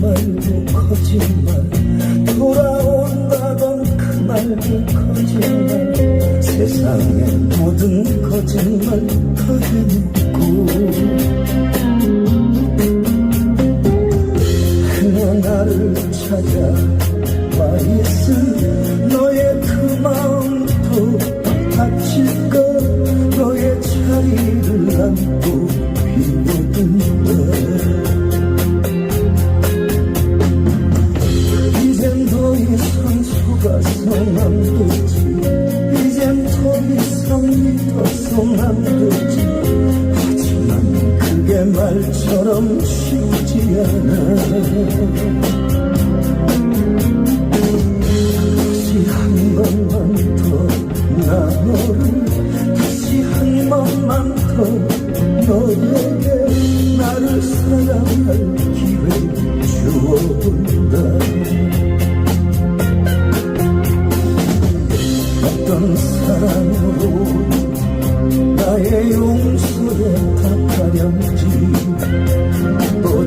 말고 거짓말. 돌아온다던 그 말도 거짓말. 세상의 모든 거짓말 다 해놓고. 그녀 나를 찾아와 있은 너의 그 마음도 다칠까 너의 자리를 안고 쉽지 않아 다시 한 번만 더나 너를 다시 한 번만 더 너에게 나를 사랑할 기회 주어본다. 어떤 사랑으로 나의 용서에 닦아련지. 또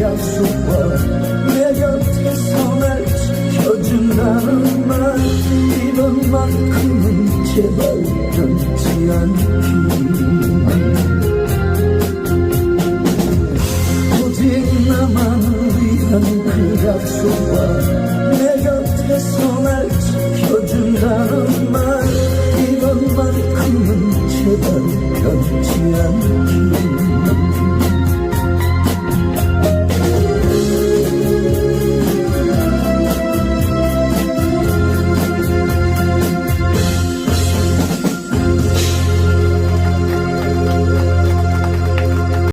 약속과 내 곁에서 날 지켜준다는 말. 이번만큼은 제발 변치 않기. 오직 나만을 위한 그 약속과 내 곁에서 날